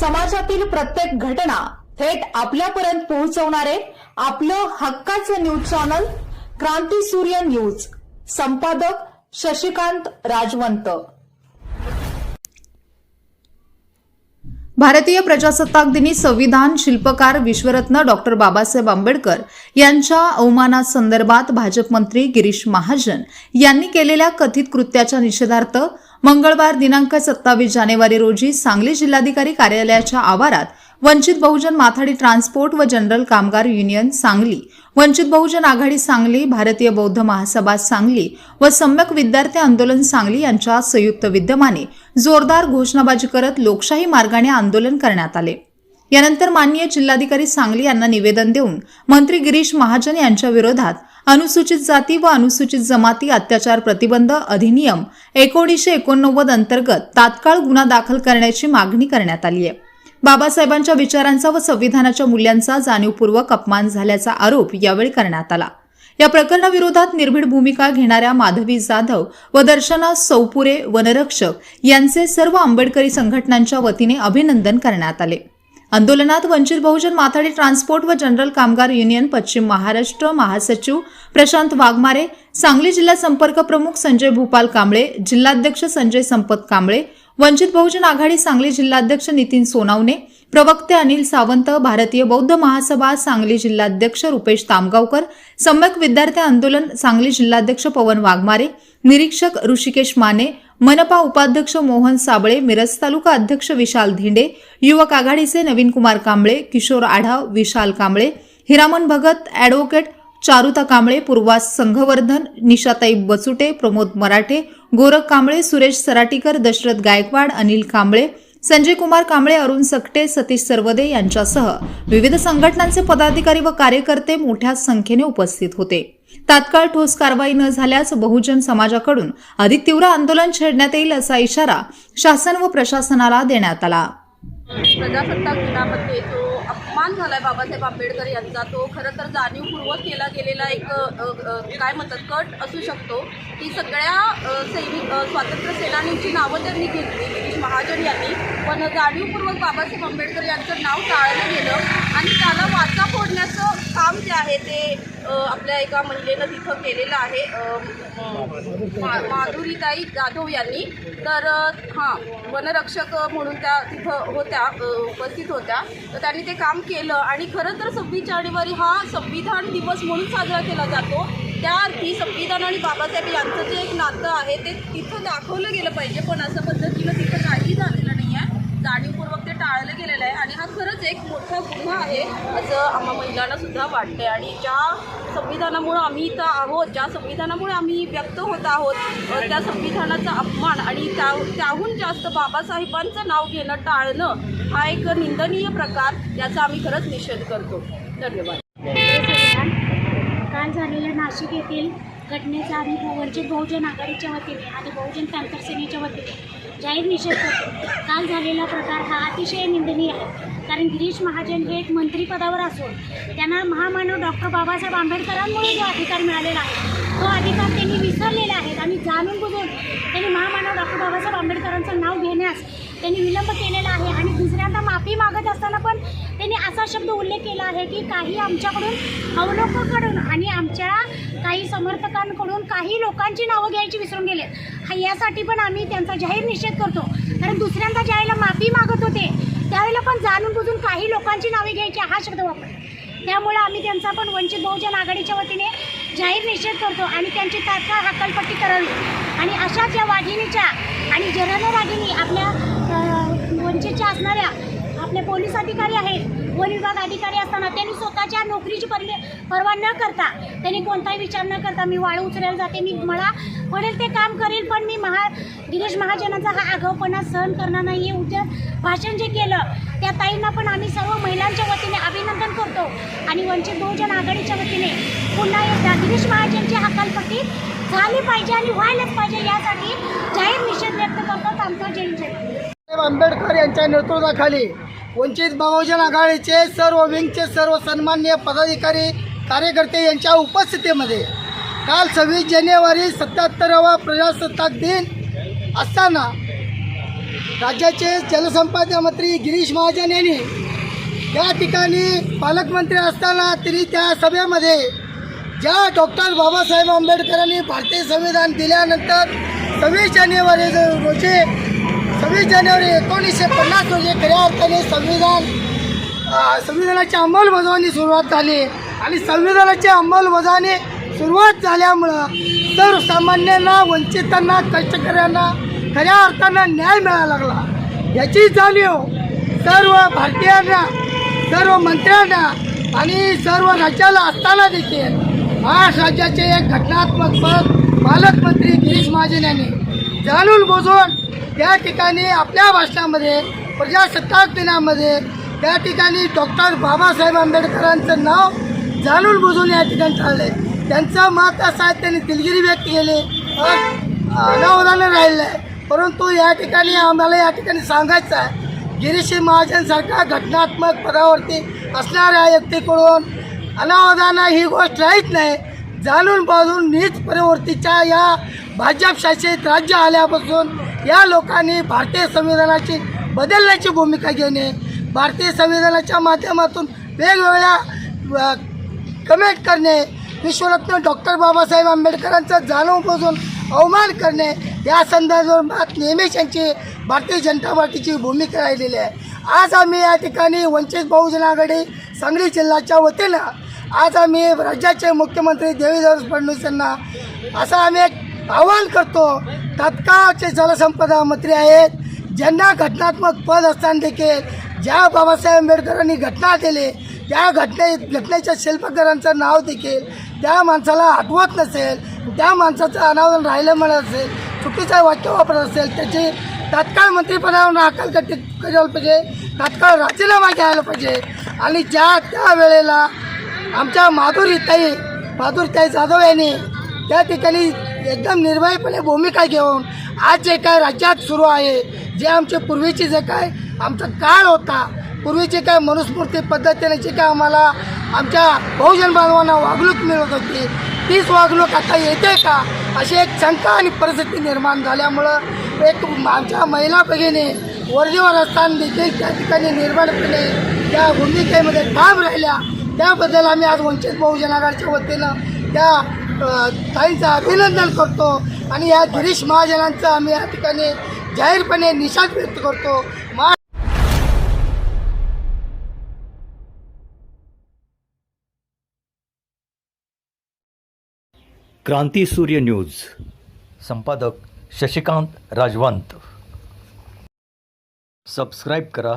समाजातील प्रत्येक घटना थेट आपल्यापर्यंत पोहोचवणारे आपलं हक्काचं न्यूज चॅनल क्रांती सूर्य न्यूज. संपादक शशिकांत राजवंत. भारतीय प्रजासत्ताक दिनी संविधान शिल्पकार विश्वरत्न डॉक्टर बाबासाहेब आंबेडकर यांच्या अवमानासंदर्भात भाजप मंत्री गिरीश महाजन यांनी केलेल्या कथित कृत्याच्या निषेधार्थ मंगळवार दिनांक सत्तावीस जानेवारी रोजी सांगली जिल्हाधिकारी कार्यालयाच्या आवारात वंचित बहुजन माथाडी ट्रान्सपोर्ट व जनरल कामगार युनियन सांगली वंचित बहुजन आघाडी सांगली भारतीय बौद्ध महासभा सांगली व सम्यक विद्यार्थी आंदोलन सांगली यांच्या संयुक्त विद्यमाने जोरदार घोषणाबाजी करत लोकशाही मार्गाने आंदोलन करण्यात आले. यानंतर माननीय जिल्हाधिकारी सांगली यांना निवेदन देऊन मंत्री गिरीश महाजन यांच्या विरोधात अनुसूचित जाती व अनुसूचित जमाती अत्याचार प्रतिबंध अधिनियम एकोणीसशे एकोणनव्वद अंतर्गत तात्काळ गुन्हा दाखल करण्याची मागणी करण्यात आली आहे. बाबासाहेबांच्या विचारांचा व संविधानाच्या मूल्यांचा जाणीवपूर्वक अपमान झाल्याचा आरोप यावेळी करण्यात आला. या प्रकरणाविरोधात निर्भीड भूमिका घेणाऱ्या माधवी जाधव व दर्शना सौपुरे वनरक्षक यांचे सर्व आंबेडकरी संघटनांच्या वतीने अभिनंदन करण्यात आले. आंदोलनात वंचित बहुजन माथाडी ट्रान्सपोर्ट व जनरल कामगार युनियन पश्चिम महाराष्ट्र महासचिव प्रशांत वाघमारे सांगली जिल्हा संपर्क प्रमुख संजय भूपाल कांबळे जिल्हाध्यक्ष संजय संपत कांबळे वंचित बहुजन आघाडी सांगली जिल्हाध्यक्ष नितीन सोनावणे प्रवक्ते अनिल सावंत भारतीय बौद्ध महासभा सांगली जिल्हाध्यक्ष रुपेश तामगावकर सम्यक विद्यार्थी आंदोलन सांगली जिल्हाध्यक्ष पवन वाघमारे निरीक्षक ऋषिकेश माने मनपा उपाध्यक्ष मोहन साबळे मिरज तालुका अध्यक्ष विशाल धिंडे युवक आघाडीचे नवीन कुमार कांबळे किशोर आढाव विशाल कांबळे हिरामन भगत ॲडव्होकेट चारुता कांबळे पूर्वास संघवर्धन निशाताई बचुटे प्रमोद मराठे गोरख कांबळे सुरेश सराटीकर दशरथ गायकवाड अनिल कांबळे संजय कुमार कांबळे अरुण सकटे सतीश सरवदे यांच्यासह विविध संघटनांचे पदाधिकारी व कार्यकर्ते मोठ्या संख्येने उपस्थित होते. तात्काळ ठोस कारवाई न झाल्यास बहुजन समाजाकडून अधिक तीव्र आंदोलन छेडण्यात येईल असा इशारा शासन व प्रशासनाला देण्यात आला. प्रजासत्ताक दिनामध्ये जो अपमान झालाय बाबासाहेब आंबेडकर यांचा. तो खरं तर जाणीवपूर्वक केला गेलेला एक काय म्हणतात कट असू शकतो. की सगळ्या सैनिक स्वातंत्र्य सेनानींची नावं त्यांनी घेतली गिरीश महाजन यांनी. पण जाणीवपूर्वक बाबासाहेब आंबेडकर यांचं नाव टाळलं गेलं आणि काम जे आहे ते आपल्या एका महिलेनं तिथं केलेलं आहे. मा- माधुरीताई जाधव यांनी. तर हां वनरक्षक म्हणून त्या तिथं होत्या उपस्थित होत्या. तर त्यांनी ते काम केलं आणि खरं तर सव्वीस जानेवारी हा संविधान दिवस म्हणून साजरा केला जातो. त्या अर्थी संविधान आणि बाबासाहेब यांचं जे एक नातं आहे ते तिथं दाखवलं गेलं पाहिजे. पण असं पद्धतीनं तिथं काही नाही झालं जाणीवपूर्वक ते टाळलं गेलेलं आहे. आणि हा खरंच एक मोठा गुन्हा आहे. असं आम्हा महिलांना सुद्धा वाटते आणि ज्या संविधानामुळं आम्ही इथं आहोत ज्या संविधानामुळे आम्ही व्यक्त होत आहोत त्या संविधानाचा अपमान आणि त्या त्याहून जास्त बाबासाहेबांचं नाव घेणं टाळणं हा एक निंदनीय प्रकार याचा आम्ही खरंच निषेध करतो. धन्यवाद. काल झालेल्या नाशिक येथील घटनेचा आम्ही वंचित बहुजन आघाडीच्या वतीने आणि बहुजन पॅन्थर सेनेच्या वतीने जाहीर निषेध करतो. काल झालेला प्रकार हा अतिशय निंदनीय आहे. कारण गिरीश महाजन हे एक मंत्रिपदावर असून त्यांना महामानव डॉक्टर बाबासाहेब आंबेडकरांमुळे जो अधिकार मिळालेला आहे तो अधिकार त्यांनी विसरलेला आहे. आणि जाणून बुजून त्यांनी महामानव डॉक्टर बाबासाहेब आंबेडकरांचं नाव घेण्यास त्यांनी विलंब केलेला आहे. आणि दुसऱ्यांदा माफी मागत असताना पण त्यांनी असा शब्द उल्लेख केला आहे की काही आमच्याकडून अवलोककाकडून आणि आमच्या काही समर्थकांकडून काही लोकांची नावं घ्यायची विसरून गेले. हा यासाठी पण आम्ही त्यांचा जाहीर निषेध करतो. कारण दुसऱ्यांदा ज्यावेळेला माफी मागत होते त्यावेळेला पण जाणून बुजून काही लोकांची नावे घ्यायची हा शब्द वापरला. त्यामुळे आम्ही त्यांचा पण वंचित बहुजन आघाडीच्या वतीने जाहीर निषेध करतो आणि त्यांची तात्काळ हकालपट्टी करावी. आणि अशाच या वाघिणीच्या आणि जरानो वाघिणी आपल्या वंचितच्या असणाऱ्या आपले पोलीस अधिकारी आहेत वन विभाग अधिकारी असताना त्यांनी स्वतःच्या नोकरीची परले परवा न करता त्यांनी कोणताही विचार न करता मी वाळू उचलायला जाते मी मला पडेल ते काम करेल पण मी महा गिरीश महाजनाचा हा आगाऊपणा सहन करणार नाही. हे उद्या भाषण जे केलं त्या ताईंना पण आम्ही सर्व महिलांच्या वतीने अभिनंदन करतो आणि वंचित बहुजन आघाडीच्या वतीने पुन्हा एकदा गिरीश महाजनची हकालपट्टी झाली पाहिजे आणि व्हायलाच पाहिजे यासाठी जाहीर निषेध व्यक्त करतात आमचा जय साहेब आंबेडकर यांच्या नेतृत्वाखाली वंचित बहुजन आघाडीचे सर्व विंगचे सर्व सन्मान्य पदाधिकारी कार्यकर्ते यांच्या उपस्थितीमध्ये काल सव्वीस जानेवारी सत्याहत्तरावा प्रजासत्ताक दिन असताना राज्याचे जलसंपदा मंत्री गिरीश महाजन यांनी त्या ठिकाणी पालकमंत्री असताना त्यांनी त्या सभेमध्ये ज्या डॉक्टर बाबासाहेब आंबेडकरांनी भारतीय संविधान दिल्यानंतर सव्वीस जानेवारी रोजी सव्वीस जानेवारी एकोणीसशे पन्नास रोजी खऱ्या अर्थाने संविधान संविधानाची अंमलबजावणी सुरुवात झाली. आणि संविधानाची अंमलबजावणी सुरुवात झाल्यामुळं सर्वसामान्यांना वंचितांना कष्टकऱ्यांना खऱ्या अर्थानं न्याय मिळायला लागला. याची जाणीव सर्व भारतीयांना सर्व मंत्र्यांना आणि सर्व राज्याला असताना देखील महाराष्ट्र राज्याचे एक घटनात्मक पद पालकमंत्री गिरीश महाजन यांनी जाणून बोजून त्या ठिकाणी आपल्या भाषणामध्ये प्रजासत्ताक दिनामध्ये त्या ठिकाणी डॉक्टर बाबासाहेब आंबेडकरांचं नाव जाणून बुजून या ठिकाणी चालले त्यांचं मत असं आहे त्यांनी दिलगिरी व्यक्त केली. अनावधानं राहिलं आहे. परंतु या ठिकाणी आम्हाला या ठिकाणी सांगायचं आहे गिरीश महाजनसारख्या घटनात्मक पदावरती असणाऱ्या व्यक्तीकडून अनावधान ही गोष्ट राहीत नाही. जाणून बाजून नीच परिवर्तीच्या या भाजप शासित राज्य आल्यापासून या लोकांनी भारतीय संविधानाची बदलण्याची भूमिका घेणे भारतीय संविधानाच्या माध्यमातून वेगवेगळ्या कमेंट करणे विश्वरत्न डॉक्टर बाबासाहेब आंबेडकरांचं जाणून बुजून अवमान करणे या संदर्भात नेहमीच यांची भारतीय जनता पार्टीची भूमिका राहिलेली आहे. आज आम्ही या ठिकाणी वंचित बहुजन आघाडी सांगली जिल्ह्याच्या वतीनं आज आम्ही राज्याचे मुख्यमंत्री देवेंद्र फडणवीस यांना असं आम्ही एक आवाहन करतो तत्काळचे जलसंपदा मंत्री आहेत ज्यांना घटनात्मक पद असताना देखील ज्या बाबासाहेब आंबेडकरांनी घटना दिली त्या घटने घटनेच्या शिल्पकारांचं नाव देखील त्या माणसाला आठवत नसेल त्या माणसाचं अनावरण राहिलं म्हणत असेल चुकीचं वाक्य वापरत असेल त्याची तात्काळ मंत्रीपदावर अकाल कट करायला पाहिजे तात्काळ राजीनामा घ्यायला पाहिजे. आणि ज्या त्या वेळेला आमच्या माधुरीताई माधुरीताई जाधव यांनी त्या ठिकाणी एकदम निर्भयपणे भूमिका घेऊन आज जे काय राज्यात सुरू आहे जे आमचे पूर्वीचे जे काय आमचा काळ होता पूर्वीची काय मनुस्मृती पद्धतीने जे काय आम्हाला आमच्या बहुजन बांधवांना वागणूक मिळत होती तीच वागणूक आता येते का? अशी एक शंका आणि परिस्थिती निर्माण झाल्यामुळं एक आमच्या महिला भगिनी वर्दीवर असताना देखील त्या ठिकाणी निर्माणपणे त्या भूमिकेमध्ये काम राहिल्या. त्याबद्दल आम्ही आज वंचित बहुजन आघाडीच्या वतीनं त्या ताईंचं अभिनंदन करतो आणि या गिरीश महाजनांचं आम्ही या ठिकाणी जाहीरपणे निषाद व्यक्त करतो. मा क्रांती सूर्य न्यूज. संपादक शशिकांत राजवंत. सबस्क्राईब करा.